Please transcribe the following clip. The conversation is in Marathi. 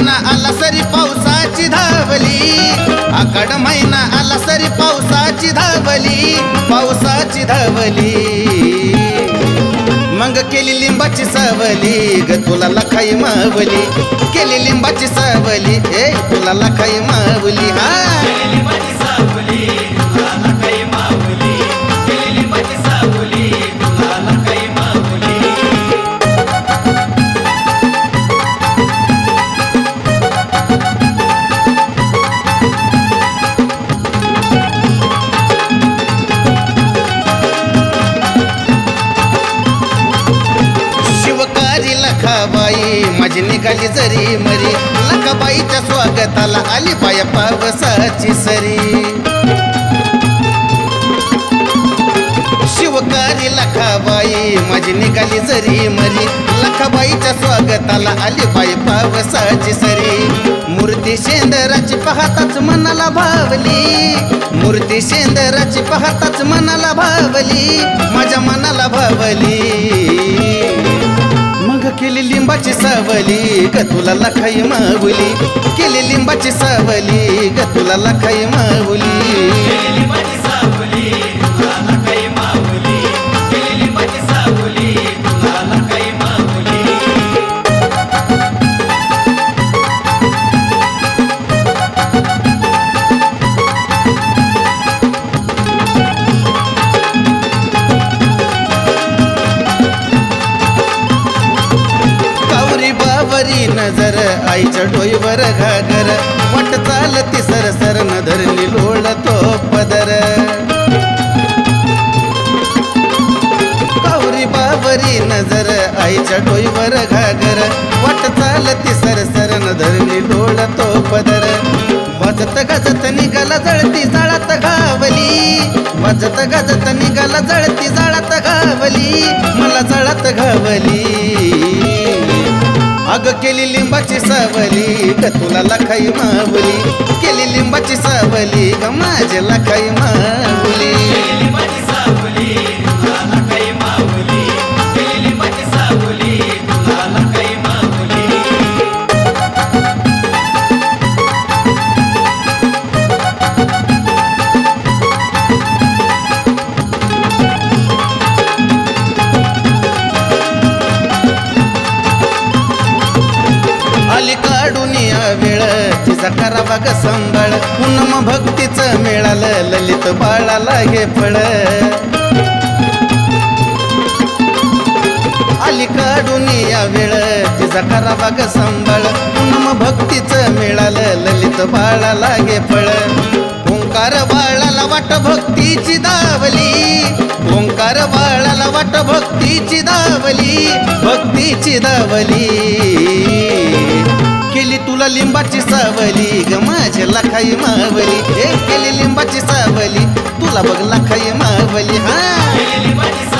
महिना आला सरी पावसाची धावली. आकाड महिना आला सरी पावसाची धावली. पावसाची धावली. मग केली लिंबाची सावली. ग तुला लखाई मावली. केली लिंबाची सावली. ए तुला लखाई मावली. हा. लखाबाई माझी निघाली जरी मरी. लखाबाईच्या स्वागताला आली बाया पावसाची सरी. शिवकारी लखाबाई माझी निघाली जरी मरी. लखाबाईच्या स्वागताला आली बाई पावसाची सरी. मूर्ती शेंदराची पाहताच मनाला भावली. मूर्ती शेंदराची पाहताच मनाला भावली. माझ्या मनाला भावली. केली लिंबाची सावली ग तुला लखाई माहुली केली लिंबाची सावली ग तुला लखाई माहुली कावरी नजर आईच्या डोईवर घागर. वाट चालती सर सर न धरली लोळतो पदर. कावरी बाबरी नजर आईच्या डोईवर घागर. वाट चालती सर सर न धरली लोळतो पदर. वाजत गजत निघाला जळती जाळात घावली. वाजत गजत निघाला जळती जाळात घावली. मला जाळात घावली. अग केली लिंबाची सावली ग तुला लखाई मावली. केली लिंबाची सावली ग माझ्या लखाई मावली. आली काढून या वेळ. तिचा करा बघ सांभाळ. पुन्हा भक्तीचं मिळालं. ललित बाळाला हे फळ. आली काढून या वेळ. तिचा करा बघ सांभाळ. पुन्हा भक्तीचं मिळालं. ललित बाळाला हे फळ. ओंकार बाळाला वाट भक्तीची दावली. ओंकार बाळाला वाट भक्तीची दावली. भक्तीची दावली. केली तुला लिंबाची सावली. ग माझ्या लखाई मावली. हे केली लिंबाची सावली. तुला बघ लखाई मावली. हा.